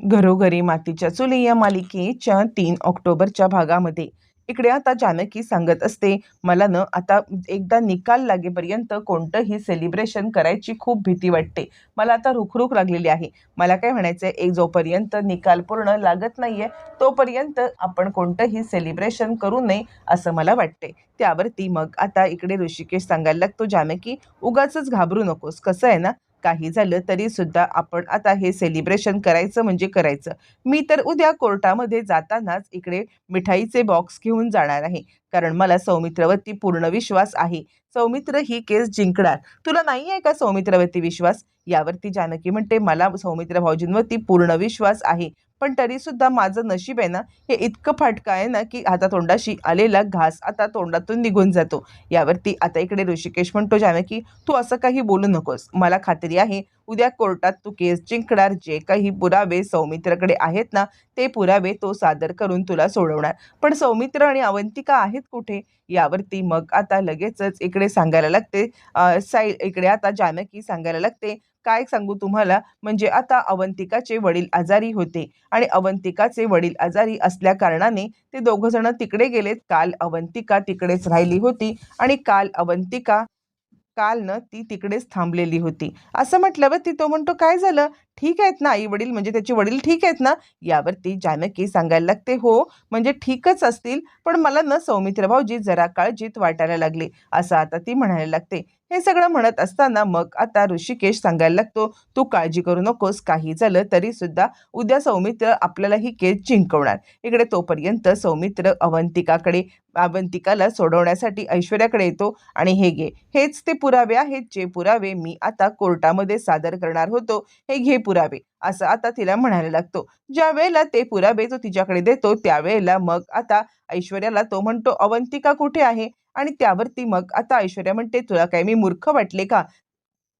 घरोघरी मातीच्या चुली या मालिकेच्या तीन ऑक्टोबरच्या भागामध्ये. इकडे आता जानकी सांगत असते मला न आता एकदा निकाल लागेपर्यंत कोणतंही सेलिब्रेशन करायची खूप भीती वाटते. मला आता रुखरुख लागलेली आहे. मला काय म्हणायचं आहे एक जोपर्यंत निकाल पूर्ण लागत नाही आहे तोपर्यंत आपण कोणतंही सेलिब्रेशन करू नये असं मला वाटते. त्यावरती मग आता इकडे ऋषिकेश सांगायला लागतो जानकी उगाचच घाबरू नकोस. कसं आहे ना काही झालं तरी सुद्धा आपण आता हे सेलिब्रेशन करायचं म्हणजे करायचं. मी तर उद्या कोर्टामध्ये जातानाच इकडे मिठाईचे बॉक्स घेऊन जाणार आहे. कारण मला सौमित्रवरती पूर्ण विश्वास आहे. सौमित्र ही केस जिंकणार. तुला नाही आहे का सौमित्रवरती विश्वास? यावरती जानकी म्हणते मला सौमित्र भाऊजींवरती पूर्ण विश्वास आहे. पण तरी सुद्धा माझं नशीब आहे ना हे इतकं फाटकं आहे ना की हातातोंडाशी आलेला घास आता तोंडातून निघून जातो. यावरती आता इकडे ऋषिकेश म्हणतो जानकी तू असं काही बोलू नकोस. मला खात्री आहे उद्या कोर्टात तू केस जिंकणार. जे काही पुरावे सौमित्रकडे आहेत ना ते पुरावे तो सादर करून तुला सोडवणार. पण सौमित्र आणि अवंतिका आहे आहेत कुठे? यावरती मग आता लगेचच इकडे सांगायला लागते. साई इकडे आता जानकी सांगायला लागते. काय सांगू तुम्हाला? म्हणजे आता अवंतिकाचे वडील आजारी होते आणि अवंतिकाचे वडील आजारी असल्या कारणाने ते दोघंजणं तिकडे गेलेत. काल अवंतिका तिकडेच राहिली होती आणि काल अवंतिका काल न ती तिकडेच थांबलेली होती. असं म्हटल्यावर ती तो म्हणतो काय झालं? ठीक आहेत ना आई वडील? म्हणजे त्याचे वडील ठीक आहेत ना? यावरती जानकी सांगायला लागते हो म्हणजे ठीकच असतील पण मला न सौमित्र भाऊजी जरा काळजीत वाटायला लागले. असं आता ती म्हणायला लागते. हे सगळं म्हणत असताना मग आता ऋषिकेश सांगायला लागतो तू काळजी करू नकोस काही झालं तरी सुद्धा उद्या सौमित्र आपल्याला ही केस जिंकवणार. इकडे तोपर्यंत सौमित्र अवंतिकाकडे अवंतिकाला सोडवण्यासाठी ऐश्वर्याकडे येतो आणि हे घे. हेच ते पुरावे आहेत जे पुरावे मी आता कोर्टामध्ये सादर करणार होतो हे घे पुरावे. असं आता तिला म्हणायला लागतो. ज्या वेळेला ते पुरावे तो तिच्याकडे देतो त्यावेळेला मग आता ऐश्वर्याला तो म्हणतो अवंतिका कुठे आहे? आणि त्यावरती मग आता ऐश्वर्या म्हणते तुला काय मी मूर्ख वाटले का?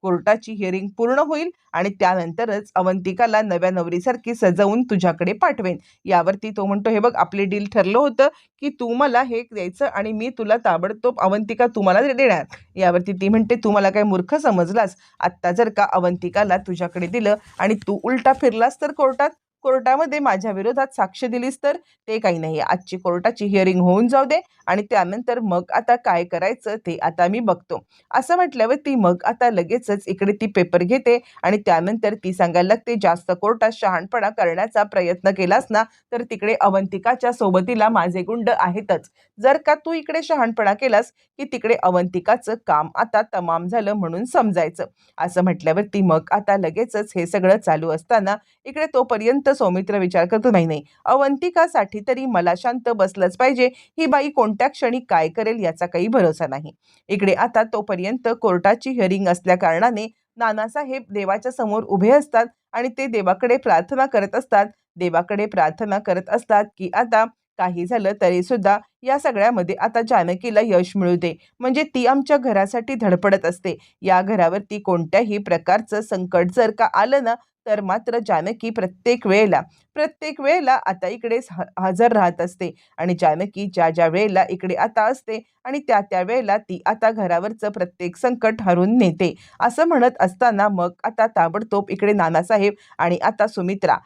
कोर्टाची हिअरिंग पूर्ण होईल आणि त्यानंतरच अवंतिकाला नव्या नवरीसारखी सजवून तुझ्याकडे पाठवेन. यावरती तो म्हणतो हे बघ आपले डील ठरलं होतं की तू मला हे द्यायचं आणि मी तुला ताबडतोब अवंतिका तुम्हाला देणार. यावरती ती म्हणते तू मला काय मूर्ख समजलास? आत्ता जर का अवंतिकाला तुझ्याकडे दिलं आणि तू उलटा फिरलास तर कोर्टात? कोर्टामध्ये माझ्या विरोधात साक्ष दिलीस तर? ते काही नाही. आजची कोर्टाची हिअरिंग होऊन जाऊ दे. आणि त्यानंतर मग आता काय करायचं ते आता मी बघतो. असं म्हटल्यावर ती मग आता लगेचच इकडे ती पेपर घेते आणि त्यानंतर ती सांगायला लागते जास्त कोर्टात शहाणपणा करण्याचा प्रयत्न केलास ना तर तिकडे अवंतिकाच्या सोबतीला माझे गुंड आहेतच. जर का तू इकडे शहाणपणा केलास की तिकडे अवंतिकाचं काम आता तमाम झालं म्हणून समजायचं. असं म्हटल्यावर ती मग आता लगेचच हे सगळं चालू असताना इकडे तोपर्यंत सौमित्र विचार करतो नाही नाही अवंतिकासाठी तरी मला शांत बसलंच पाहिजे. ही बाई कोणत्या क्षणी काय करेल याचा काही भरोसा नाही. इकडे आता तोपर्यंत कोर्टाची हिअरिंग असल्या कारणाने नानासाहेब देवाच्या समोर उभे असतात आणि ते देवाकडे प्रार्थना करत असतात. देवाकडे प्रार्थना करत असतात की आता काही झालं तरी सुद्धा या सगळ्यामध्ये आता जानकीला यश मिळू दे. म्हणजे ती आमच्या घरासाठी धडपडत असते. या घरावरती कोणत्याही प्रकारचं संकट जर का आलं ना तर मात्र जानकी प्रत्येक वेळेला प्रत्येक वेळेला आता इकडे हजर राहत असते. आणि जानकी ज्या ज्या वेळेला इकडे आता असते आणि त्या त्या वेळेला ती आता घरावरचं प्रत्येक संकट हरून नेते. असं म्हणत असताना मग आता ताबडतोब इकडे नानासाहेब आणि आता सुमित्रा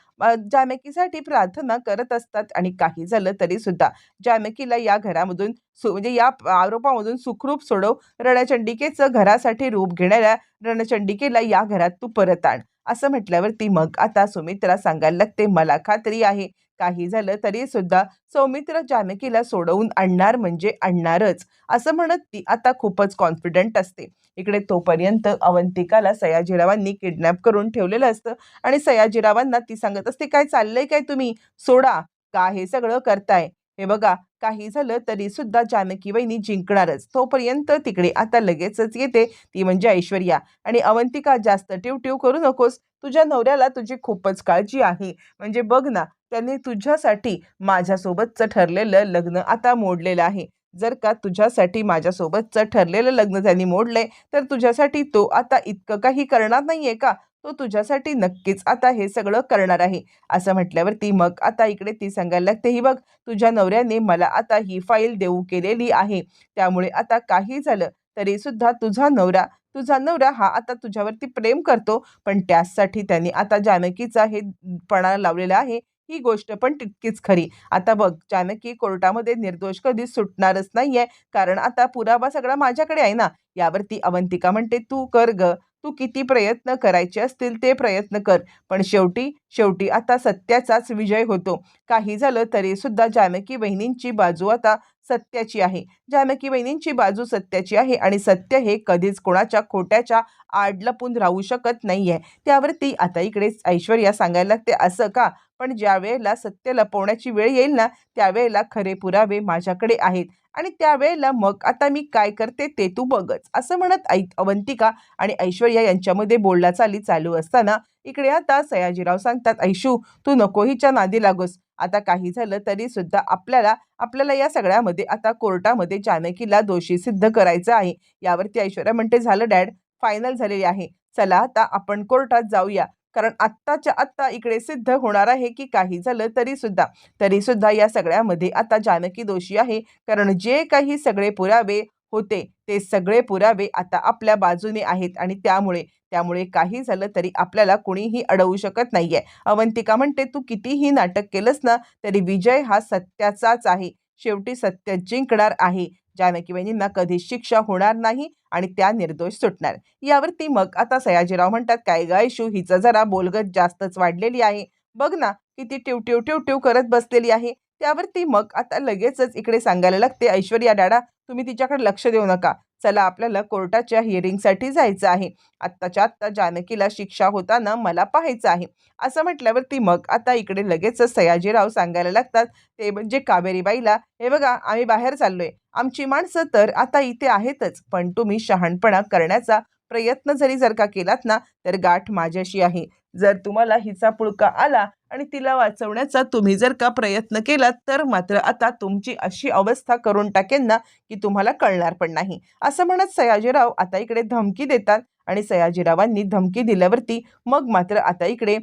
जानकीसाठी प्रार्थना करत असतात आणि काही झालं तरी सुद्धा जानकीला या घरामधून सु म्हणजे या आरोपामधून सुखरूप सोडव रणचंडिकेचं घरासाठी रूप घेणाऱ्या रणचंडिकेला या घरात तू परत आण. असं म्हटल्यावरती मग आता सुमित्रा सांगायला लागते मला खात्री आहे. काही झालं तरी सुद्धा सौमित्र जानकीला सोडवून आणणार म्हणजे आणणारच असं म्हणत ती आता खूपच कॉन्फिडंट असते. इकडे तोपर्यंत अवंतिकाला सयाजीरावांनी किडनॅप करून ठेवलेलं असतं आणि सयाजीरावांना ती सांगत असते काय चाललंय काय तुम्ही? सोडा. का हे सगळं करताय? हे बघा काही झालं तरी सुद्धा जानकी वहिनी जिंकणारच. तोपर्यंत तिकडे आता लगेचच येते. ती म्हणजे ऐश्वर्या. आणि अवंतिका जास्त टिव टिव करू नकोस. तुझ्या नवऱ्याला तुझी खूपच काळजी आहे. म्हणजे बघ ना त्यांनी तुझ्यासाठी माझ्यासोबतचं ठरलेलं लग्न आता मोडलेलं आहे. जर का तुझ्यासाठी माझ्यासोबतचं ठरलेलं लग्न त्यांनी मोडलंय तर तुझ्यासाठी तो आता इतकं काही करणार नाहीये का? तो तुझ्यासाठी नक्कीच आता हे सगळं करणार आहे. असं म्हटल्यावरती मग आता इकडे ती सांगायला लागते ही बघ तुझ्या नवऱ्याने मला आता ही फाईल देऊ केलेली आहे. त्यामुळे आता काही झालं तरी सुद्धा तुझा नवरा तुझा नवरा हा आता तुझ्यावरती प्रेम करतो. पण त्यासाठी त्यांनी आता जानकीचा हे पणा लावलेला आहे. ही गोष्ट पण तितकीच खरी. आता बघ जानकी कोर्टामध्ये निर्दोष कधीच सुटणारच नाहीये. कारण आता पुरावा सगळा माझ्याकडे आहे ना. यावरती अवंतिका म्हणते तू कर ग. तू किती प्रयत्न करायचे असतील ते प्रयत्न कर. पण शेवटी शेवटी आता सत्याचाच विजय होतो. काही झालं तरी सुद्धा जानकी बहिणींची बाजू आता सत्याची आहे. जानकी बहिणींची बाजू सत्याची आहे आणि सत्य हे कधीच कोणाच्या खोट्याच्या आड लपून राहू शकत नाही आहे त्यावरती आता इकडे ऐश्वर्या सांगायला लागते असं का? पण ज्या वेळेला सत्य लपवण्याची वेळ येईल ना त्यावेळेला खरे पुरावे माझ्याकडे आहेत. आणि त्यावेळेला मग आता मी काय करते ते तू बघच. असं म्हणत ऐ अवंतिका आणि ऐश्वर्या यांच्यामध्ये बोलला चाली चालू असताना इकडे आता सयाजीराव सांगतात ऐशू तू नको हिच्या नादी लागोस. आता काही झालं तरी सुद्धा आपल्याला आपल्याला या सगळ्यामध्ये आता कोर्टामध्ये जानकीला दोषी सिद्ध करायचं आहे. यावरती ऐश्वर्या म्हणते झालं डॅड फायनल झालेली आहे. चला आता आपण कोर्टात जाऊया. कारण आत्ताच्या आत्ता इकडे सिद्ध होणार आहे की काही झालं तरी सुद्धा. तरी सुद्धा या सगळ्यामध्ये आता जानकी दोषी आहे. कारण जे काही सगळे पुरावे होते. ते सगळे पुरावे आता आपल्या बाजूने आहेत आणि त्यामुळे त्यामुळे काही झालं तरी आपल्याला कुणीही अडवू शकत नाहीये. अवंतिका म्हणते तू कितीही नाटक केलंस ना तरी विजय हा सत्याचाच आहे. शेवटी सत्य जिंकणार आहे. जानकी बहिणींना कधीच शिक्षा होणार नाही आणि त्या निर्दोष सुटणार. यावरती मग आता सयाजीराव म्हणतात काय गाय शू हिचं जरा बोलगत जास्तच वाढलेली आहे. बघ ना किती टिव टिव टिव टिव करत बसलेली आहे. त्यावरती मग आता लगेचच इकडे सांगायला लागते ऐश्वर्या डाडा तुम्ही तिच्याकडे लक्ष देऊ नका. चला आपल्याला कोर्टाच्या हिअरिंगसाठी जायचं आहे. आत्ताच्या आत्ता जानकीला शिक्षा होताना मला पाहायचं आहे. असं म्हटल्यावरती मग आता इकडे लगेचच सयाजीराव सांगायला लागतात ते म्हणजे कावेरीबाईला. हे बघा आम्ही बाहेर चाललोय. आमची माणसं तर आता इथे आहेतच पण तुम्ही शहाणपणा करण्याचा प्रयत्न जरी जर का केलात ना तर गाठ माझ्याशी आहे. जर तुम्हाला हिचा पुळका आला आणि तिला वाचवण्याचा तुम्ही जर का प्रयत्न केला तर मात्र आता तुमची अशी अवस्था करून टाकेन ना की तुम्हाला कळणार पण नाही. असं म्हणत सयाजीराव आता इकडे धमकी देतात आणि सयाजीरावांनी धमकी दिल्यावरती मग मात्र आता इकडे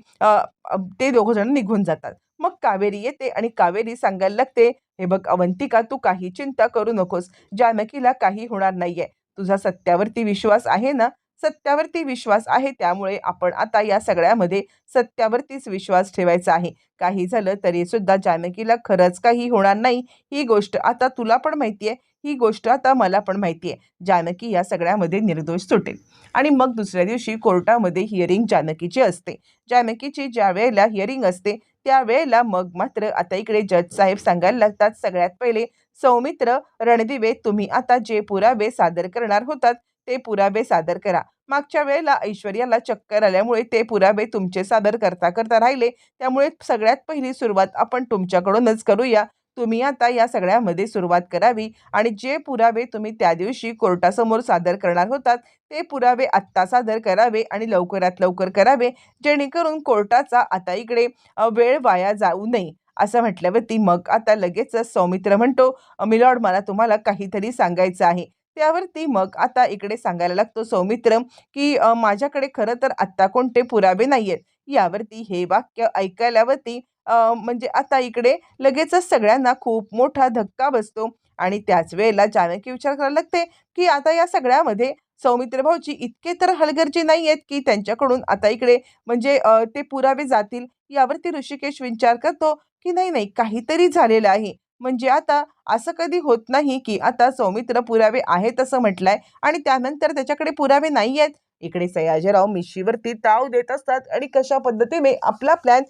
ते दोघं जण निघून जातात. मग कावेरी येते आणि कावेरी सांगायला लागते हे बघ अवंतिका तू काही चिंता करू नकोस. जानकीला काही होणार नाहीये. तुझा सत्यावरती विश्वास आहे ना सत्यावरती विश्वास आहे त्यामुळे आपण आता या सगळ्यामध्ये सत्यावरतीच विश्वास ठेवायचा आहे. काही झालं तरी सुद्धा जानकीला खरंच काही होणार नाही. ही गोष्ट आता तुला पण माहिती आहे. ही गोष्ट आता मला पण माहिती आहे. जानकी या सगळ्यामध्ये निर्दोष सुटेल. आणि मग दुसऱ्या दिवशी कोर्टामध्ये हिअरिंग जानकीची असते. जानकीची ज्या वेळेला हिअरिंग असते त्यावेळेला मग मात्र आता इकडे जज साहेब सांगायला लागतात सगळ्यात पहिले सौमित्र रणदिवे तुम्ही आता जे पुरावे सादर करणार होतात ते पुरावे सादर करा. मागच्या वेळेला ऐश्वर्याला चक्कर आल्यामुळे ते पुरावे तुमचे सादर करता करता राहिले. त्यामुळे सगळ्यात पहिली सुरुवात आपण तुमच्याकडूनच करूया. तुम्ही आता या सगळ्यामध्ये सुरुवात करावी आणि जे पुरावे तुम्ही त्या दिवशी कोर्टासमोर सादर करणार होतात ते पुरावे आत्ता सादर करावे आणि लवकरात लवकर करावे जेणेकरून कोर्टाचा आता इकडे वेळ वाया जाऊ नये. असं म्हटल्यावरती मग आता लगेचच सौमित्र म्हणतो मिलॉर्ड मला तुम्हाला काहीतरी सांगायचं आहे. त्यावरती मग आता इकडे सांगायला लागतो सौमित्र की माझ्याकडे खरं तर आत्ता कोणते पुरावे नाही आहेत यावरती हे वाक्य ऐकायल्यावरती म्हणजे आता इकडे लगेचच सगळ्यांना खूप मोठा धक्का बसतो आणि त्याच वेळेला जानकी विचार करायला लागते की आता या सगळ्यामध्ये सौमित्र भाऊजी इतके तर हलगर्जी नाही आहेत की त्यांच्याकडून आता इकडे म्हणजे ते पुरावे जातील यावरती ऋषिकेश विचार करतो की नाही नाही काहीतरी झालेलं आहे. म्हणजे आता असं कधी होत नाही की आता सौमित्र पुरावे आहेत असं म्हटलंय आणि त्यानंतर त्याच्याकडे पुरावे नाही आहेत. इकडे सयाजीराव मिशीवरती ताव देत असतात आणि कशा पद्धतीने आपला प्लॅन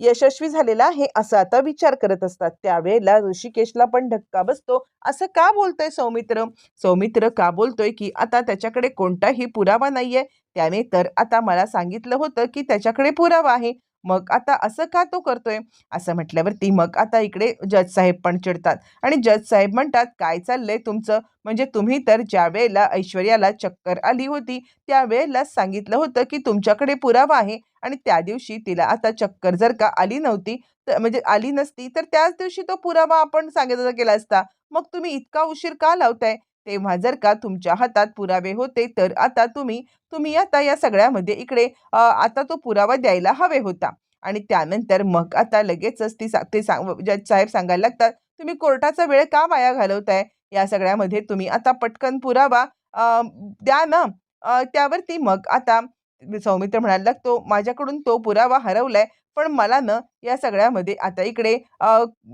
यशस्वी झालेला आहे असं आता विचार करत असतात. त्यावेळेला ऋषिकेशला पण धक्का बसतो. असं का बोलतोय सौमित्र? सौमित्र का बोलतोय की आता त्याच्याकडे कोणताही पुरावा नाहीये. त्याने तर आता मला सांगितलं होतं की त्याच्याकडे पुरावा आहे. मग आता असं का तो करतोय? असं म्हटल्यावरती मग आता इकडे जज साहेब पण चिडतात. आणि जज साहेब म्हणतात काय चाललंय तुमचं? म्हणजे तुम्ही तर ज्या वेळेला ऐश्वर्याला चक्कर आली होती त्यावेळेला सांगितलं होतं की तुमच्याकडे पुरावा आहे. आणि त्या दिवशी तिला आता चक्कर जर का आली नव्हती तर म्हणजे आली नसती तर त्याच दिवशी तो पुरावा आपण सांगितलं केला असता. मग तुम्ही इतका उशीर का लावताय? तेव्हा जर का तुमच्या हातात पुरावे होते तर आता तुम्ही तुम्ही आता या सगळ्यामध्ये इकडे आता तो पुरावा द्यायला हवे होता. आणि त्यानंतर मग आता लगेचच ती सा ते सांग जज साहेब सांगायला लागतात तुम्ही कोर्टाचा वेळ का वाया घालवताय? या सगळ्यामध्ये तुम्ही आता पटकन पुरावा द्या ना. त्यावरती मग आता सौमित्र म्हणायला लागतो माझ्याकडून तो पुरावा हरवलाय पण मला ना या सगळ्यामध्ये आता इकडे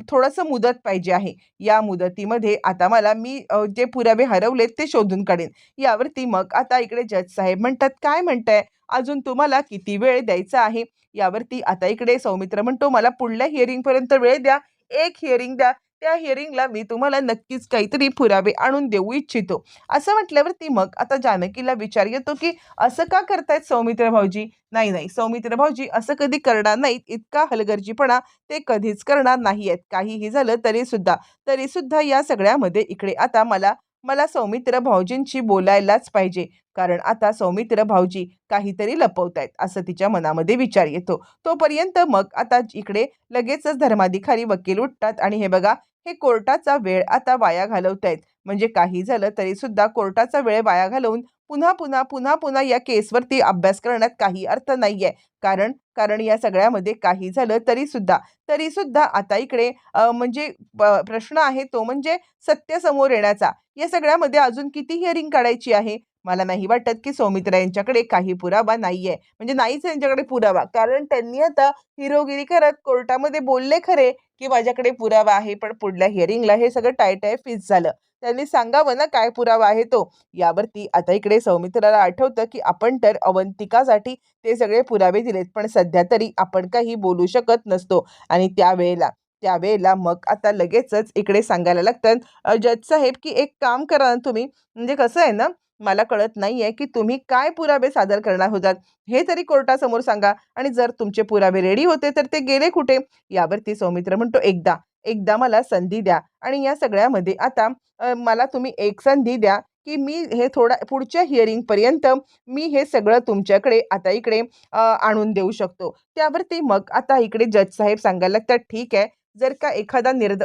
थोडंसं मुदत पाहिजे आहे. या मुदतीमध्ये आता मला मी जे पुरावे हरवलेत ते शोधून काढेन. यावरती मग आता इकडे जज साहेब म्हणतात काय म्हणताय? अजून तुम्हाला किती वेळ द्यायचा आहे? यावरती आता इकडे सौमित्र म्हणतो मला पुढल्या हिअरिंगपर्यंत वेळ द्या. एक हिअरिंग द्या. त्या हिअरिंगला मी तुम्हाला नक्कीच काहीतरी पुरावे आणून देऊ इच्छितो. असं म्हटल्यावरती मग आता जानकीला विचार येतो की असं का करतायत सौमित्र भाऊजी? नाही नाही सौमित्र भाऊजी असं कधी करणार नाहीत. इतका हलगर्जीपणा ते कधीच करणार नाही आहेत काहीही झालं तरी सुद्धा. तरी सुद्धा या सगळ्यामध्ये इकडे आता मला मला सौमित्र भाऊजींशी बोलायलाच पाहिजे. कारण आता सौमित्र भाऊजी काहीतरी लपवतायत असं तिच्या मनामध्ये विचार येतो. तोपर्यंत मग आता इकडे लगेचच धर्माधिकारी वकील उठतात आणि हे बघा हे कोर्टाचा वेळ आता वाया घालवत आहेत म्हणजे काही झालं तरी सुद्धा कोर्टाचा वेळ वाया घालवून पुन्हा पुन्हा पुन्हा पुन्हा या केसवरती अभ्यास करण्यात काही अर्थ नाही आहे कारण कारण या सगळ्यामध्ये काही झालं तरी सुद्धा तरी सुद्धा आता इकडे म्हणजे प- प्रश्न आहे तो म्हणजे सत्य समोर येण्याचा. या सगळ्यामध्ये अजून किती हिअरिंग काढायची आहे? मला नाही वाटत की सौमित्रा यांच्याकडे काही पुरावा नाहीये. म्हणजे नाहीच यांच्याकडे पुरावा. कारण त्यांनी आता हिरोगिरी करत कोर्टामध्ये बोलले खरे की माझ्याकडे पुरावा आहे पण पुढल्या हिअरिंगला हे सगळं टायटाय फिक्स फिस झालं. त्यांनी सांगावं ना काय पुरावा आहे तो. यावरती आता इकडे सौमित्राला आठवतं की आपण तर अवंतिकासाठी ते सगळे पुरावे दिलेत पण सध्या तरी आपण काही बोलू शकत नसतो. आणि त्यावेळेला त्यावेळेला मग आता लगेचच इकडे सांगायला लागतात जज साहेब की एक काम करा ना तुम्ही. म्हणजे कसं आहे ना मला कळत नाही आहे की तुम्ही काय पुरावे सादर करणार होतात. हे तरी कोर्टासमोर सांगा. आणि जर तुमचे पुरावे रेडी होते तर ते गेले कुठे? यावरती सौमित्र म्हणतो एकदा एकदा मला संधी द्या. आणि या सगळ्यामध्ये आता मला तुम्ही एक संधी द्या की मी हे थोडा पुढच्या हिअरिंगपर्यंत मी हे सगळं तुमच्याकडे आता इकडे आणून देऊ शकतो. त्यावरती मग आता इकडे जज साहेब सांगायला लागतात ठीक आहे जर का एखादा निर्द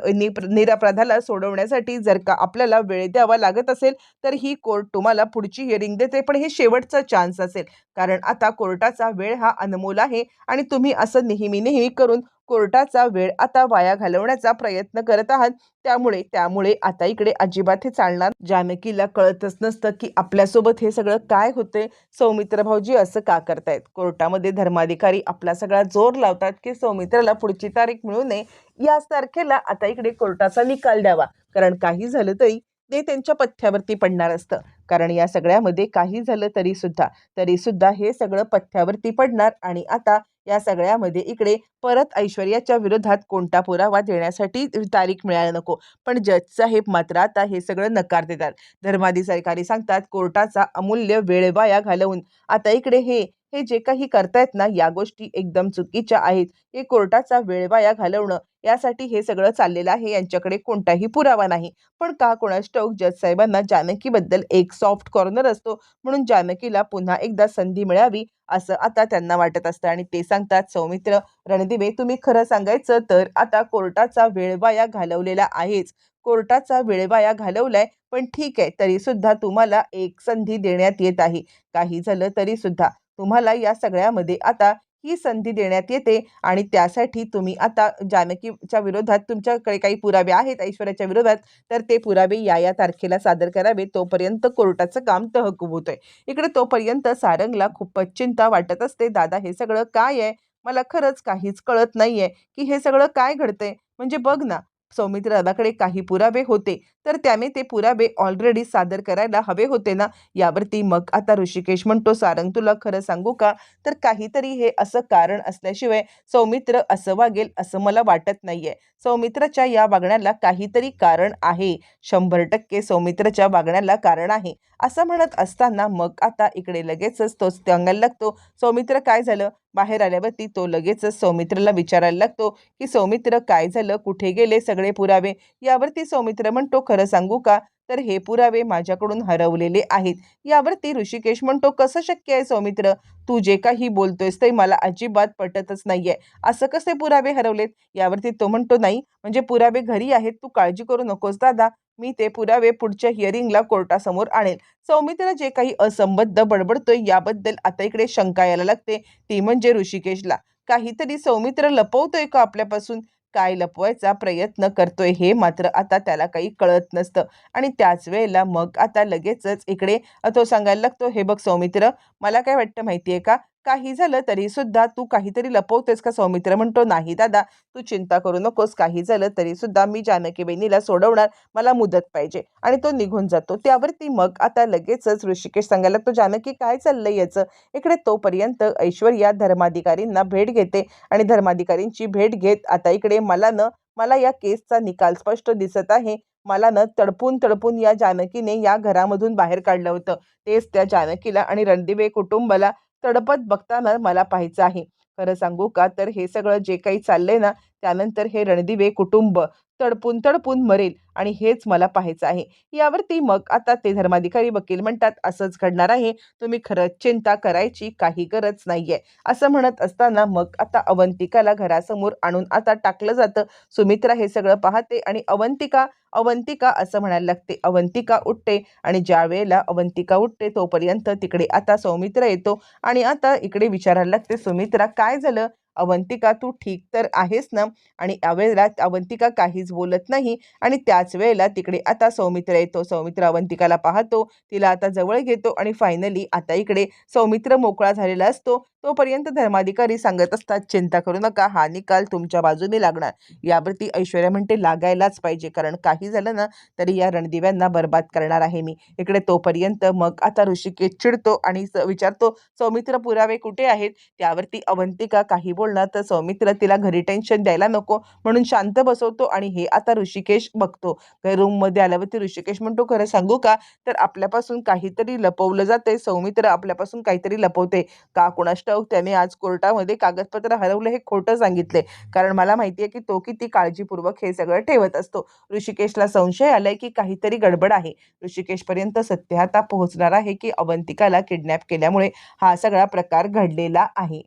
निरपराधाला सोडवण्यासाठी जर का आपल्याला वेळ द्यावा लागत असेल तर ही कोर्ट तुम्हाला पुढची हिअरिंग देते पण हे शेवटचा चान्स असेल. कारण आता कोर्टाचा वेळ हा अनमोल आहे आणि तुम्ही असं नेहमी नेहमी करून कोर्टाचा वेळ आता वाया घालवण्याचा प्रयत्न करत आहात. त्यामुळे त्यामुळे आता इकडे अजिबात हे चालणार जानकीला कळतच नसतं की आपल्यासोबत हे सगळं काय होते. सौमित्र भाऊजी असं का करतायत? कोर्टामध्ये धर्माधिकारी आपला सगळा जोर लावतात की सौमित्राला पुढची तारीख मिळू नये. याच तारखेला आता इकडे कोर्टाचा निकाल द्यावा. कारण काही झालं तरी ते त्यांच्या पथ्यावरती पडणार असतं. कारण या सगळ्यामध्ये काही झालं तरी सुद्धा तरी सुद्धा हे सगळं पथ्यावरती पडणार आणि आता या सगळ्यामध्ये इकडे परत ऐश्वर्याच्या विरोधात कोणता पुरावा देण्यासाठी तारीख मिळायला नको. पण जज साहेब मात्र आता हे सगळं नकार देतात. धर्माधिकारी सांगतात कोर्टाचा अमूल्य वेळ वाया घालवून. आता इकडे हे हे जे काही करतायत ना या गोष्टी एकदम चुकीच्या आहेत. हे कोर्टाचा वेळ वाया घालवणं यासाठी हे सगळं चाललेलं आहे. यांच्याकडे कोणताही पुरावा नाही. पण का कोणास ठाऊक जज साहेबांना जानकीबद्दल एक सॉफ्ट कॉर्नर असतो. म्हणून जानकीला पुन्हा एकदा संधी मिळावी असं आता त्यांना वाटत असतं. आणि ते सांगतात सौमित्र रणदिवे तुम्ही खरं सांगायचं तर आता कोर्टाचा वेळ वाया घालवलेला आहेच. कोर्टाचा वेळ वाया घालवलाय पण ठीक आहे तरी सुद्धा तुम्हाला एक संधी देण्यात येत आहे. काही झालं तरी सुद्धा तुम्हाला या सगळ्यामध्ये आता ही संधी देण्यात येते आणि त्यासाठी तुम्ही आता जानकीच्या विरोधात तुमच्याकडे काही पुरावे आहेत ऐश्वर्याच्या विरोधात तर ते पुरावे या या तारखेला सादर करावे. तोपर्यंत कोर्टाचं काम तहकूब होतंय इकडे तोपर्यंत सारंगला खूपच चिंता वाटत असते. दादा हे सगळं काय आहे? मला खरंच काहीच कळत नाहीये की हे सगळं काय घडतंय? म्हणजे बघ ना सौमित्र दादाकडे काही पुरावे होते. तर त्याने ते पुरावे ऑलरेडी सादर करायला हवे होते ना? यावरती मग आता ऋषिकेश म्हणतो सारंग तुला खरं सांगू का? तर काहीतरी हे असं कारण असल्याशिवाय सौमित्र असं वागेल असं मला वाटत नाहीये. सौमित्राच्या या वागण्याला काहीतरी कारण आहे. शंभर टक्के सौमित्रच्या वागण्याला कारण आहे. असं म्हणत असताना मग आता इकडे लगेचच तो सांगायला लागतो. सौमित्र काय झालं? बाहेर आल्यावरती तो लगेचच सौमित्रला विचारायला लागतो की सौमित्र काय झालं? कुठे गेले सगळे पुरावे? यावरती सौमित्र म्हणतो खरं सांगू का? तर हे पुरावे माझ्याकडून हरवलेले आहेत. यावरती ऋषिकेश म्हणतो कसं शक्य आहे सौमित्र? तू जे काही बोलतोयस ते मला अजिबात पटतच नाहीये. असं कसे पुरावे हरवलेत? यावरती तो म्हणतो नाही म्हणजे पुरावे घरी आहेत. तू काळजी करू नकोस दादा. मी ते पुरावे पुढच्या हिअरिंगला कोर्टासमोर आणेल. सौमित्र जे काही असंबद्ध बडबडतोय याबद्दल आता इकडे शंका यायला लागते. ती म्हणजे ऋषिकेशला. काहीतरी सौमित्र लपवतोय का आपल्यापासून? काय लपवायचा प्रयत्न करतोय हे मात्र आता त्याला काही कळत नसतं. आणि त्याच वेळेला मग आता लगेचच इकडे तो सांगायला लागतो हे बघ सौमित्र मला काय वाटतं माहिती आहे का? काही झालं तरी सुद्धा तू काहीतरी लपवतेस का? सौमित्र म्हणतो नाही दादा तू चिंता करू नकोस. काही झालं तरी सुद्धा मी जानकी बहिणीला सोडवणार. मला मुदत पाहिजे. आणि तो निघून जातो. त्यावरती मग आता लगेचच ऋषिकेश सांगायला लागतो जानकी काय चाललंय याचं? इकडे तोपर्यंत ऐश्वर्या धर्माधिकारींना भेट घेते आणि धर्माधिकारींची भेट घेत आता इकडे मला न मला या केसचा निकाल स्पष्ट दिसत आहे. मला न तडपून तडपून या जानकीने या घरामधून बाहेर काढलं होतं. तेच त्या जानकीला आणि रणदिवे कुटुंबाला तडपत बघताना मला पाहायचं आहे. खरं सांगू का? तर हे सगळं जे काही चाललंय ना त्यानंतर हे रणदिवे कुटुंब तडपून तडपून मरेल आणि हेच मला पाहायचं आहे. यावरती मग आता ते धर्माधिकारी वकील म्हणतात असंच घडणार आहे. तुम्ही खरंच चिंता करायची काही गरज नाहीये. असं म्हणत असताना मग आता अवंतिकाला घरासमोर आणून आता टाकलं जातं. सुमित्रा हे सगळं पाहते आणि अवंतिका अवंतिका असं म्हणायला लागते. अवंतिका उठते आणि ज्या वेळेला अवंतिका उठते तोपर्यंत तिकडे आता सौमित्र येतो. आणि आता इकडे विचारायला लागते सुमित्रा काय झालं? अवंतिका तू ठीक तर आहेस ना? आणि यावेळेला अवंतिका काहीच बोलत नाही आणि त्याच वेळेला तिकडे आता सौमित्र येतो. सौमित्र अवंतिकाला पाहतो. तिला आता जवळ घेतो आणि फायनली आता इकडे सौमित्र मोकळा झालेला असतो. तोपर्यंत धर्माधिकारी सांगत असतात चिंता करू नका. हा निकाल तुमच्या बाजूने लागणार. यावरती ऐश्वर्या म्हणते लागायलाच पाहिजे. कारण काही झालं ना तरी या रणदिव्यांना बर्बाद करणार आहे मी. इकडे तोपर्यंत मग आता ऋषिकेश चिडतो आणि स- विचारतो सौमित्र पुरावे कुठे आहेत? त्यावरती अवंतिका काही बोलणार तर सौमित्र तिला घरी टेन्शन द्यायला नको म्हणून शांत बसवतो आणि हे आता ऋषिकेश बघतो. रूममध्ये आल्यावरती ऋषिकेश म्हणतो खरं सांगू का? तर आपल्यापासून काहीतरी लपवलं जाते सौमित्र आपल्यापासून काहीतरी लपवते का? कुणास ठाऊक? त्याने आज कोर्टामध्ये कागदपत्र हरवलं हे खोटं सांगितले कारण मला माहिती आहे की तो किती काळजीपूर्वक हे सगळं ठेवत असतो. ऋषिकेशला संशय आलाय की काहीतरी गडबड आहे. ऋषिकेशपर्यंत सत्य आता पोहोचणार आहे की अवंतिकाला किडनॅप केल्यामुळे हा सगळा प्रकार घडलेला आहे.